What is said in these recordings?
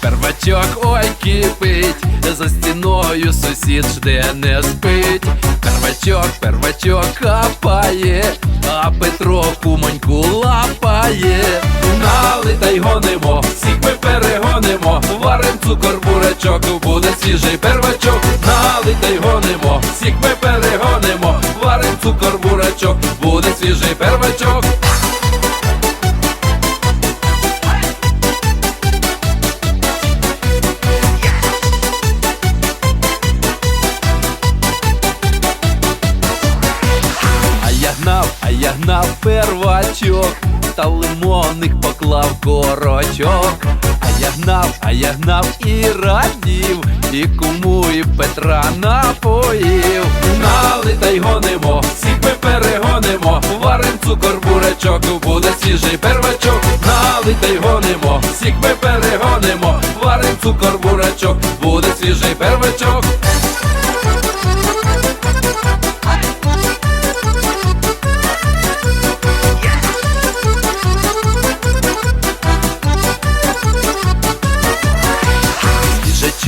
первачок, ой кипить, за стіною сусід жде не спить. Первачок, первачок капає, а Петро кумоньку лапає. Налитай гонимо, всіх ми перегонимо, варим цукор бурячок, буде свіжий первачок. Налитай гонимо, всіх ми перегонимо, варим цукор бурячок, буде свіжий первачок. Гнав, а я гнав первачок, та лимонник поклав корочок. А я гнав, а я гнав і радів, і куму, і Петра напоїв. Налитай гонимо, всіх ми перегонимо, варим цукор бурячок, буде свіжий первачок. Налитай гонимо, всіх ми перегонимо, варим цукор бурячок, буде свіжий первачок.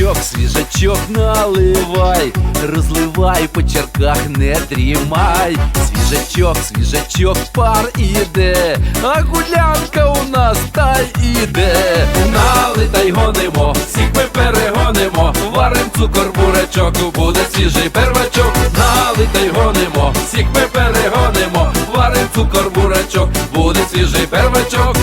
Свіжачок, свіжачок наливай, розливай по черках, не дрімай. Свіжачок, свіжачок, пар іде, а гулянка у нас та іде. Налитай гонимо, всіх ми перегонимо, варим цукор бурячок, буде свіжий первачок. Налитай гонимо, всіх ми перегонимо, варим цукор бурячок, буде свіжий первачок.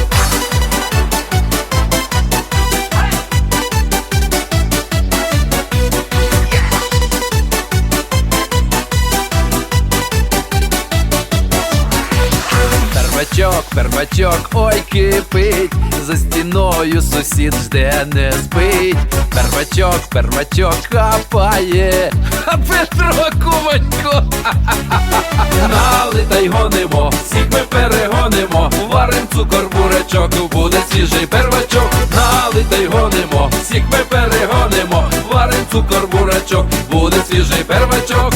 Первачок, первачок, ой кипить, за стіною сусід жде не спить. Первачок, первачок хапає, а Петро кумонько. Налитай гонимо, всіх ми перегонимо, варим цукор бурячок, буде свіжий первачок. Налитай гонимо, всіх ми перегонимо, варим цукор бурячок, буде свіжий первачок.